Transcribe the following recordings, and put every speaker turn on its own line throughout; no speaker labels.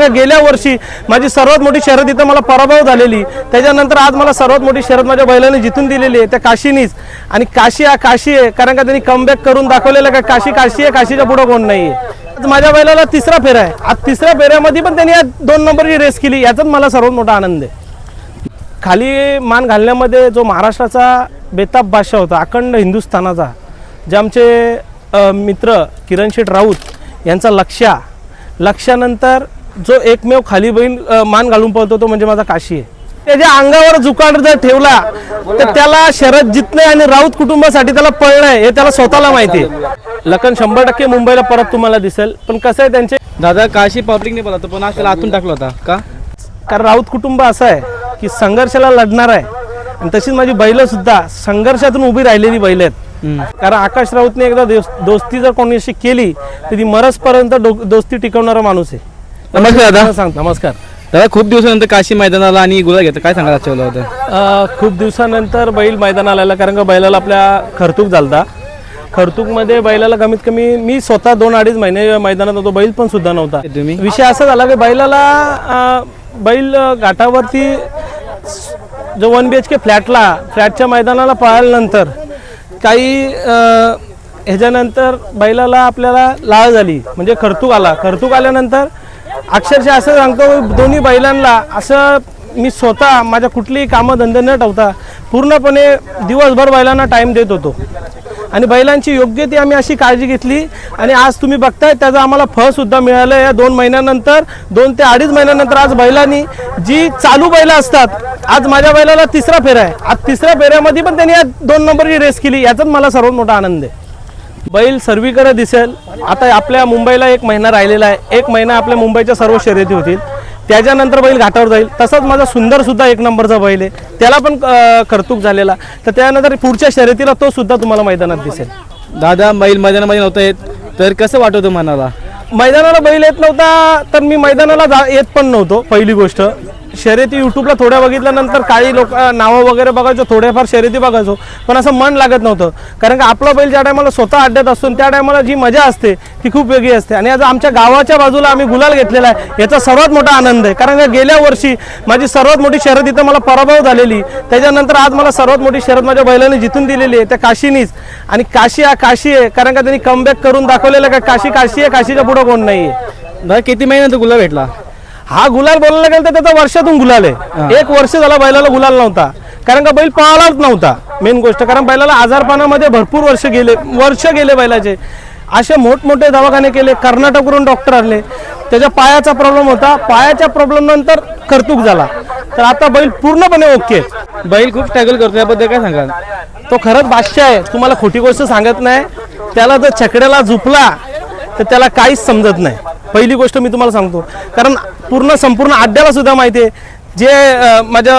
कारण गेल्या वर्षी माझी सर्वात मोठी शर्यत इथं मला पराभव झालेली. त्याच्यानंतर आज मला सर्वात मोठी शर्यत माझ्या बैलाने जिथून दिलेली आहे त्या काशीनीच. आणि काशी हा काशी आहे कारण का त्यांनी कमबॅक करून दाखवलेलं का काशी काशी आहे काशीच्या पुढं कोण नाही आहे माझ्या बैलाला तिसरा फेरा आहे. आज तिसऱ्या फेऱ्यामध्ये पण त्यांनी आज दोन नंबरची रेस केली याचाच मला सर्वात मोठा आनंद आहे. खाली मान घालण्यामध्ये जो महाराष्ट्राचा बेताब बादशाह होता अखंड हिंदुस्थानाचा जे आमचे मित्र किरण शेठ राऊत यांचा लक्ष्या लक्ष्यानंतर जो एकमेव खाली बैल मान घालून पळतो तो म्हणजे माझा काशी आहे. त्याच्या अंगावर जुकाड जर ठेवला तर त्याला शरद जितणे आणि राऊत कुटुंबासाठी त्याला पळणं हे त्याला स्वतःला माहिती आहे. लखन शंभर टक्के मुंबईला परत तुम्हाला दिसेल. पण कसं आहे त्यांचे
दादा काशी पब्लिकने बोला पण आज त्याला आतून टाकला होता. का?
कारण राऊत कुटुंब असं आहे की संघर्षाला लढणार आहे. आणि तशीच माझी बैल सुद्धा संघर्षातून उभी राहिलेली बैल आहेत. कारण आकाश राऊतने एकदा दोस- दोस्ती जर कोणाशी केली तर ती मरसपर्यंत दोस्ती टिकवणारा माणूस आहे.
नमस्कार दादा.
सांग नमस्कार.
दादा खूप दिवसानंतर काशी मैदानाला आणि गुलाल घेतं काय सांगा आजच्या होतं
खूप दिवसानंतर बैल मैदानाला आला कारण का बैलाला आपल्या खरतूक झालता. खरतूकमध्ये बैलाला कमीत कमी मी स्वतः दोन अडीच महिने मैदानात होतो बैल पण सुद्धा नव्हता.
तुम्ही?
विषय असा झाला की बैलाला बैल घाटावरती जो वन बी एच के फ्लॅटला फ्लॅटच्या मैदानाला पळाल्यानंतर काही ह्याच्यानंतर बैलाला आपल्याला लाळ झाली. म्हणजे खर्तूक आला. खर्तूक आल्यानंतर अक्षरशः असं सांगतो दोन्ही बैलांना असं मी स्वतः माझ्या कुठलीही कामं धंदे न ठेवता पूर्णपणे दिवसभर बैलांना टाईम देत होतो. आणि बैलांची योग्य ती आम्ही अशी काळजी घेतली आणि आज तुम्ही बघताय त्याचं आम्हाला फळ सुद्धा मिळालं या दोन महिन्यानंतर दोन ते अडीच महिन्यानंतर आज बैलांनी जी चालू बैलं असतात आज माझ्या बैलाला तिसरा फेरा आहे. आज तिसऱ्या फेऱ्यामध्ये पण त्यांनी या दोन नंबरची रेस केली याचाच मला सर्वात मोठा आनंद आहे. बैल सर्वीकडे दिसेल. आता आपल्या मुंबईला एक महिना राहिलेला आहे. एक महिना आपल्या मुंबईच्या सर्व शर्यती होतील. त्याच्यानंतर बैल घाटावर जाईल. तसाच माझा सुंदर सुद्धा एक नंबरचा बैल आहे. त्याला पण कर्तुक झालेला. तर त्यानंतर पुढच्या शर्यतीला तो सुद्धा तुम्हाला मैदानात दिसेल.
दादा बैल मैदानामध्ये नव्हता येत. तर कसं वाटत मनाला
मैदानाला बैल येत नव्हता तर मी मैदानाला जा येत पण नव्हतो पहिली गोष्ट. शर्यती युट्यूबला थोड्या बघितल्यानंतर काही लोक नावं वगैरे बघायचो थोड्याफार शर्यती बघायचो. पण असं मन लागत नव्हतं. कारण का आपला बैल ज्या टायमाला स्वतः अड्ड्यात असतो त्या टायमाला जी मजा असते ती खूप वेगळी असते. आणि आज आमच्या गावाच्या बाजूला आम्ही गुलाल घेतलेला आहे. याचा सर्वात मोठा आनंद आहे. कारण का गेल्या वर्षी माझी सर्वात मोठी शर्यत इथं मला पराभव झालेली. त्याच्यानंतर आज मला सर्वात मोठी शर्यत माझ्या बैलाने जिथून दिलेली आहे त्या काशीनीच. आणि काशी हा काशी आहे. कारण का त्यांनी कमबॅक करून दाखवलेलं का? काशी काशी आहे काशीच्या पुढं कोण नाही आहे
किती महिन्यात गुलाल भेटला?
हा गुलाल बोलायला गेलं तर त्याचा वर्षातून गुलाल आहे. एक वर्ष झाला बैलाला गुलाल नव्हता. कारण का बैल पळालाच नव्हता. मेन गोष्ट कारण बैलाला आजारपणामध्ये भरपूर वर्ष गेले वर्ष गेले बैलाचे. असे मोठमोठे दवाखाने केले कर्नाटकवरून डॉक्टर आले. त्याच्या पायाचा प्रॉब्लेम होता. पायाच्या प्रॉब्लेम नंतर कर्तुक झाला. तर आता बैल पूर्णपणे ओके.
बैल खूप स्ट्रगल करतो याबद्दल काय सांगाल?
तो खरंच बादशाह आहे. तुम्हाला खोटी गोष्ट सांगत नाही. त्याला जर छकड्याला झुपला तर त्याला काहीच समजत नाही. पहिली गोष्ट मी तुम्हाला सांगतो. कारण पूर्ण संपूर्ण अड्ड्याला सुद्धा माहिती आहे. जे माझ्या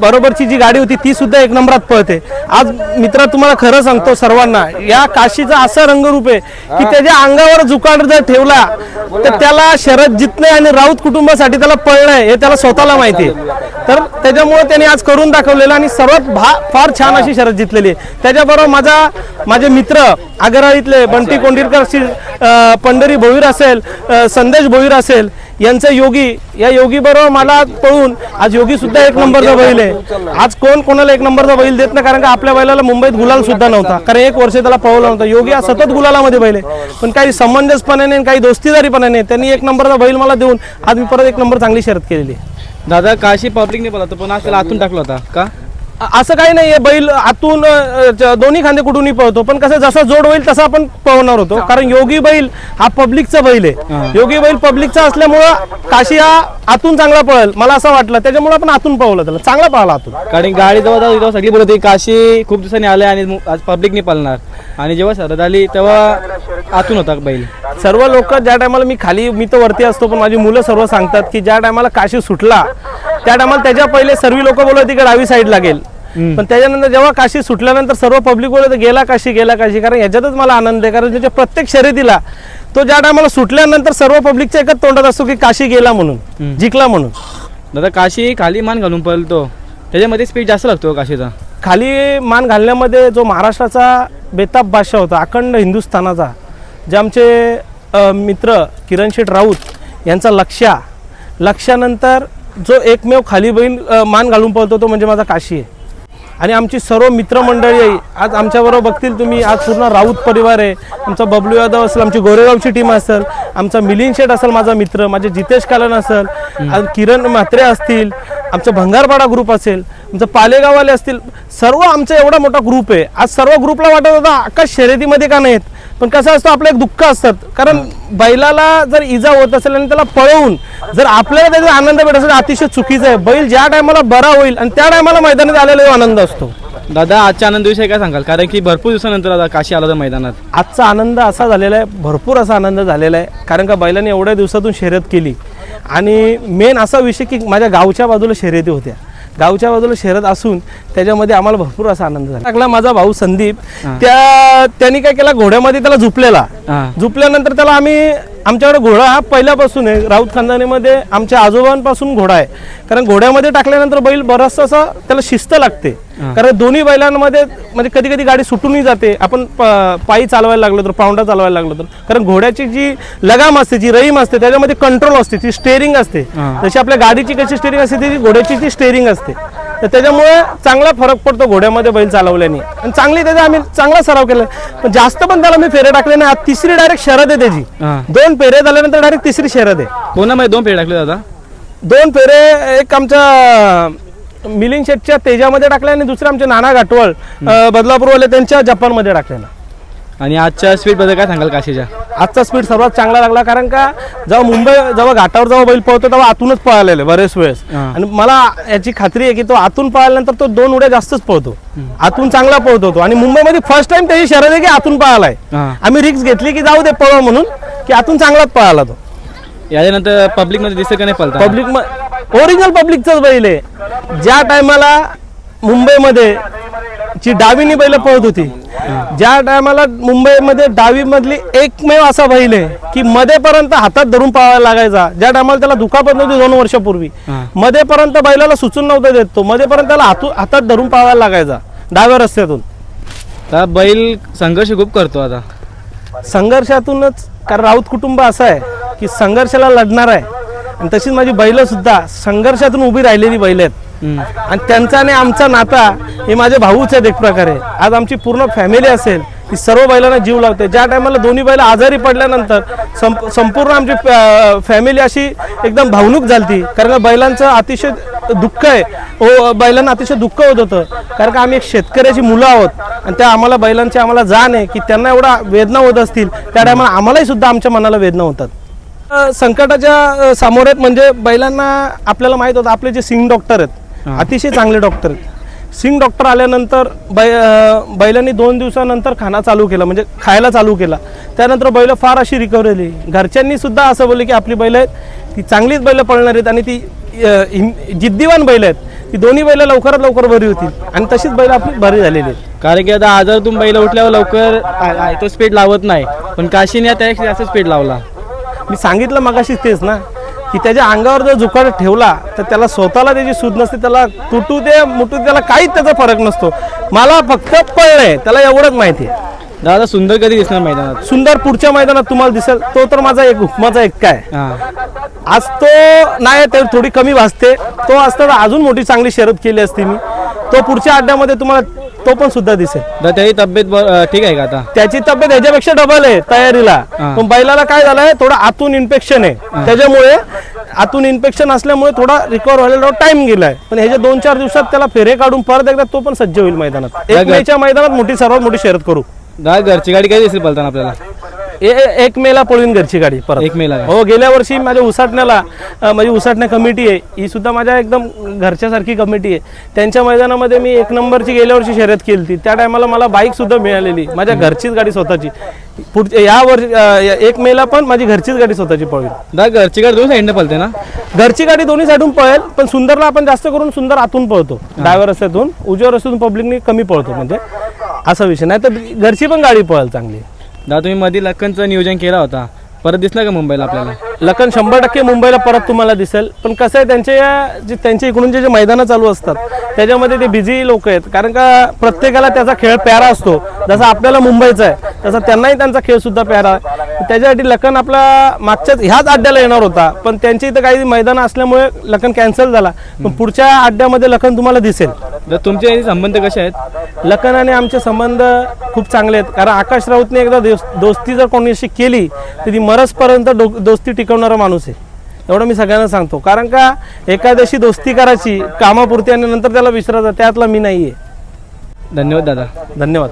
बरोबरची जी गाडी होती ती सुद्धा एक नंबरात पळते. आज मित्र तुम्हाला खरं सांगतो सर्वांना या काशीचा असा रंगरूप आहे की त्याच्या अंगावर जुकाड जर ठेवला तर त्याला शरद जितणे आणि राऊत कुटुंबासाठी त्याला पळणं आहे हे त्याला स्वतःला माहिती आहे. तर त्याच्यामुळे त्यांनी आज करून दाखवलेलं आणि सर्वात भा फार छान अशी शरद जिंकलेली आहे. त्याच्याबरोबर माझा माझे मित्र आगराळीतले बंटी कोंडीरकर पंढरी भोईर असेल संदेश भोईर असेल यांचं योगी या योगी बरोबर मला पळून आज योगी सुद्धा एक नंबरचा बैल आहे. आज कोण कोणाला एक नंबरचा बैल देत नाही कारण का आपल्या बैलाला मुंबईत गुलाल सुद्धा नव्हता. कारण एक वर्ष त्याला पळवला नव्हता. योगी हा सतत गुलालामध्ये बैल आहे. पण काही समंजसपणाने आणि काही दोस्तीदारीपणाने त्यांनी एक नंबरचा बैल मला देऊन आज मी परत एक नंबर चांगली शर्यत केलेली
दादा काशी पब्लिकने बोला पण आज त्याला आतून टाकला होता. का?
असं काही नाही बैल आतून दोन्ही खांदे कुठूनही पळतो. पण कसं जसा जोड होईल तसा आपण पळवणार होतो. कारण योगी बैल हा पब्लिकचा बैल आहे. योगी बैल पब्लिकचा असल्यामुळं काशी हा आतून चांगला पळेल. मला असं वाटलं. त्याच्यामुळे आपण आतून पळवलं त्याला. चांगला पळाला आतून.
कारण गाडी जेव्हा जाऊ तेव्हा सगळी बोलत होती काशी खूप दिवसांनी आले आणि आज पब्लिकने पालणार आणि जेव्हा सरद आली तेव्हा आतून होता बैल.
सर्व लोक ज्या टायमाला मी खाली मी तर वरती असतो पण माझी मुलं सर्व सांगतात की ज्या टायमाला काशी सुटला त्या टायमाला त्याच्या पहिले सर्व लोक बोलत होती की डावी साईड लागेल पण त्याच्यानंतर जेव्हा काशी सुटल्यानंतर सर्व पब्लिक बोलत गेला काशी गेला काशी. कारण याच्यातच मला आनंद आहे. कारण त्याच्या प्रत्येक शर्यतीला तो ज्या टायमाला सुटल्यानंतर सर्व पब्लिकच्या एकच तोंडात असतो की काशी गेला म्हणून जिंकला म्हणून.
दादा काशी खाली मान घालून पळतो. त्याच्यामध्ये स्पीड जास्त लागतो काशीचा?
खाली मान घालण्यामध्ये जो महाराष्ट्राचा बेताब बादशाह होता अखंड हिंदुस्थानाचा जे आमचे मित्र किरण शेठ राऊत यांचा लक्ष्या लक्षानंतर जो एकमेव खाली अ, मान घालून पळतो तो म्हणजे माझा काशी आहे. आणि आमची सर्व मित्रमंडळी आहे आज आमच्याबरोबर बघतील तुम्ही. आज पूर्ण राऊत परिवार आहे. आमचा बबलू यादव असेल आमची गोरेगावची टीम असेल आमचा मिलिंद शेठ असेल माझा मित्र माझे जितेश कालन असेल किरण म्हात्रे असतील आमचा भंगारपाडा ग्रुप असेल. आमचं पालेगाववाले असतील सर्व आमचा एवढा मोठा ग्रुप आहे. आज सर्व ग्रुपला वाटत होता आकाश शर्यतीमध्ये का नाहीत? पण कसं असतं आपलं एक दुःख असतात. कारण बैलाला जर इजा होत असेल आणि त्याला पळवून जर आपल्याला त्याचा आनंद भेटत असेल तर अतिशय चुकीचं आहे. बैल ज्या टायमाला बरा होईल आणि त्या टायमाला मैदानात आलेला आनंद असतो.
दादा आजच्या आनंदविषयी काय सांगाल? कारण की भरपूर दिवसानंतर आता काशी आला होता मैदानात.
आजचा आनंद असा झालेला आहे भरपूर असा आनंद झालेला आहे. कारण का बैलाने एवढ्या दिवसातून शर्यत केली. आणि मेन असा विषय की माझ्या गावच्या बाजूला शर्यती होत्या. गावच्या बाजूला शहरात असून त्याच्यामध्ये आम्हाला भरपूर असा आनंद झाला. लागला माझा भाऊ संदीप. त्या त्यांनी काय केला घोड्यामध्ये त्याला झुपलेला. झुपल्यानंतर त्याला आम्ही आमच्याकडे घोडा हा पहिल्यापासून आहे. राऊत खानदानीमध्ये आमच्या आजोबांपासून घोडा आहे. कारण घोड्यामध्ये टाकल्यानंतर बैल बराचसा असा त्याला शिस्त लागते. कारण दोन्ही बैलांमध्ये म्हणजे कधी कधी गाडी सुटूनही जाते. आपण पायी चालवायला लागलो तर पाऊंडा चालवायला लागलो तर. कारण घोड्याची जी लगाम असते जी रहीम असते त्याच्यामध्ये कंट्रोल असते ती स्टेअरिंग असते. जशी आपल्या गाडीची कशी स्टेअरिंग असते ती घोड्याची ती स्टेअरिंग असते. तर त्याच्यामुळे चांगला फरक पडतो घोड्यामध्ये बैल चालवल्याने. आणि चांगली त्याचा आम्ही चांगला सराव केला. पण जास्त पण त्याला मी फेरे टाकले नाही. आज तिसरी डायरेक्ट शरद आहे त्याची.
हां.
दोन फेरे झाल्यानंतर डायरेक्ट तिसरी शरद आहे.
कोणामध्ये दोन फेर टाकले दादा?
दोन फेरे एक आमच्या मिलिंग शेटच्या तेजामध्ये टाकले आणि दुसरे आमचे नाना घाटवळ अं, बदलापूरवाले त्यांच्या जपानमध्ये टाकलेला
आणि आजच्या स्पीडबद्दल काय सांगाल काशीच्या?
आजचा स्पीड सर्वात चांगला लागला कारण का जेव्हा मुंबई जेव्हा घाटावर जेव्हा बैल पळतो तेव्हा आतूनच पळालेले बरेच वेळेस. आणि मला याची खात्री आहे की तो आतून पळाल्यानंतर तो दोन उड्या जास्तच पळतो. आतून चांगला पळतो तो आणि मुंबईमध्ये फर्स्ट टाइम त्याची शरद आहे की आतून पळालाय. आम्ही रिक्स घेतली की जाऊ दे पळवा म्हणून की आतून चांगलाच पळाला तो.
याच्यानंतर पब्लिकमध्ये दिसतं का नाही पलता
पब्लिक ओरिजिनल पब्लिकचाच बैल आहे. ज्या टायमाला मुंबईमध्ये जी डावीनी बैल पळत होती. ज्या टायमाला मुंबईमध्ये डावी मधली एकमेव असा बैल आहे की मध्येपर्यंत हातात धरून पळायला लागायचा. ज्या टायमाला त्याला दुखापत नव्हती दोन वर्षापूर्वी. मध्येपर्यंत बैलाला सुचून नव्हतं देत तो. मध्येपर्यंत त्याला हातू हातात धरून पळायला लागायचा डाव्या रस्त्यातून.
तर बैल संघर्ष खूप करतो आता.
संघर्षातूनच कारण राऊत कुटुंब असं आहे की संघर्षाला लढणार आहे. आणि तशीच माझी बैल सुद्धा संघर्षातून उभी राहिलेली बैल आहेत. आणि त्यांचा आणि आमचा नाता हे माझे भाऊच आहेत एक प्रकारे. आज आमची पूर्ण फॅमिली असेल ती सर्व बैलांना जीव लावते. ज्या टायमाला दोन्ही बैल आजारी पडल्यानंतर संप संपूर्ण आमची फॅमिली अशी एकदम भावणूक झालती. कारण का बैलांचं अतिशय दुःख आहे. हो बैलांना अतिशय दुःख होत होतं. कारण का आम्ही एक शेतकऱ्याची मुलं आहोत. आणि त्या आम्हाला बैलांची आम्हाला जाण आहे की त्यांना एवढा वेदना होत असतील त्या टायमाला आम्हालाही सुद्धा आमच्या मनाला वेदना होतात. संकटाच्या सामोर आहेत म्हणजे बैलांना आपल्याला माहीत होतं आपले जे सिंग डॉक्टर आहेत अतिशय चांगले डॉक्टर सिंग डॉक्टर आल्यानंतर बै बैलांनी दोन दिवसानंतर खाना चालू केला म्हणजे खायला चालू केला. त्यानंतर बैल फार अशी रिकव्हरी झाली घरच्यांनी सुद्धा असं बोलले की आपली बैल आहेत ती चांगलीच बैल पळणार आहेत आणि ती जिद्दीवान बैल आहेत. ती दोन्ही बैल लवकरात लवकर बरी होतील आणि तशीच बैल आपली बरी झालेली आहेत.
कारण की आता आजारातून बैल उठल्यावर लवकर आ- आ- तो स्पीड लावत नाही. पण काशीने त्यापेक्षा जास्त स्पीड लावला.
मी सांगितलं मगाशी तेच ना. की त्याच्या अंगावर जर जुकाड ठेवला तर त्याला स्वतःला त्याची सूद नसते त्याला तुटू दे मुटू दे, त्याला काहीच त्याचा फरक नसतो. मला फक्त पळलंय त्याला एवढंच माहिती आहे.
दादा सुंदर कधी दिसणार मैदानात?
सुंदर पुढच्या मैदानात तुम्हाला दिसेल तो तर माझा एक हुकमाचा एक काय? आज तो नाही तर थोडी कमी भासते. तो असता तर अजून मोठी चांगली शर्यत केली असती मी. तो पुढच्या अड्ड्यामध्ये तुम्हाला तो पण सुद्धा दिसेल.
दादा त्याची तब्येत बर- ठीक आहे का आता?
त्याची तब्येत ह्याच्यापेक्षा डबल आहे तयारीला.
हा.
पण बैलाला काय झालंय थोडं आतून इन्फेक्शन आहे. त्याच्यामुळे आतून इन्फेक्शन असल्यामुळे थोडा रिकवर व्हायला टाइम गेलाय. पण ह्याच्या दोन चार दिवसात त्याला फेरे काढून परत एकदा तो पण सज्ज होईल मैदानात. एक मेच्या मैदानात मोठी सर्वात मोठी शर्यत करू.
दादा घरची गाडी कधी दिसेल पलताना आपल्याला?
ए- एक मेला पळून घरची गाडी परत.
एक मेला का?
हो गेल्या वर्षी माझ्या उसाटण्याला अं, माझी उसाटण्या कमिटी आहे ही सुद्धा माझ्या एकदम घरच्यासारखी कमिटी आहे. त्यांच्या मैदानामध्ये मी एक नंबरची गेल्या वर्षी शर्यत केली होती त्या टायमाला मला बाईक सुद्धा मिळालेली माझ्या घरचीच गाडी स्वतःची. पुढच्या या वर्षी अं, या- एक मेला पण माझी घरचीच गाडी स्वतःची पळवी
दादा घरची गाडी दोन साईडने पलते ना?
घरची गाडी दोन्ही साईडून पळेल पण सुंदरला आपण जास्त करून सुंदर आतून पळतो. डाव्या रस्त्यातून उजव्या रस्त्यातून पब्लिकनी कमी पळतो म्हणजे. असा विषय. नाही तर घरची पण गाडी पळेल चांगली.
दादा तुम्ही मध्ये लक्कनचं नियोजन केला होता. परत दिसला का मुंबईला आपल्याला?
लखन शंभर टक्के मुंबईला परत तुम्हाला दिसेल. पण कसं आहे त्यांच्या या- जे त्यांच्या इकडून जे जे मैदानं चालू असतात त्याच्यामध्ये ते बिझी लोक आहेत. कारण का प्रत्येकाला त्याचा खेळ प्यारा असतो. जसा आपल्याला मुंबईचा आहे तसा त्यांनाही त्यांचा खेळ सुद्धा प्यारा आहे. त्याच्यासाठी लखन आपला मागच्याच ह्याच अड्ड्याला येणार होता. पण त्यांच्या इथं काही मैदान असल्यामुळे लखन कॅन्सल झाला. पण पुढच्या अड्ड्यामध्ये लखन तुम्हाला दिसेल.
तर तुमचे संबंध कसे आहेत?
लखन आणि आमचे संबंध खूप चांगले आहेत. कारण आकाश राऊतने एकदा दोस- दोस्ती जर कोणाशी केली तर ती मरसपर्यंत दोस्ती टिकवणारा माणूस आहे. एवढं मी सगळ्यांना सांगतो. कारण का एखाद्याशी दोस्ती करायची कामापुरती आणि नंतर त्याला विसरायचं त्यातला मी नाही आहे
धन्यवाद दादा.
धन्यवाद.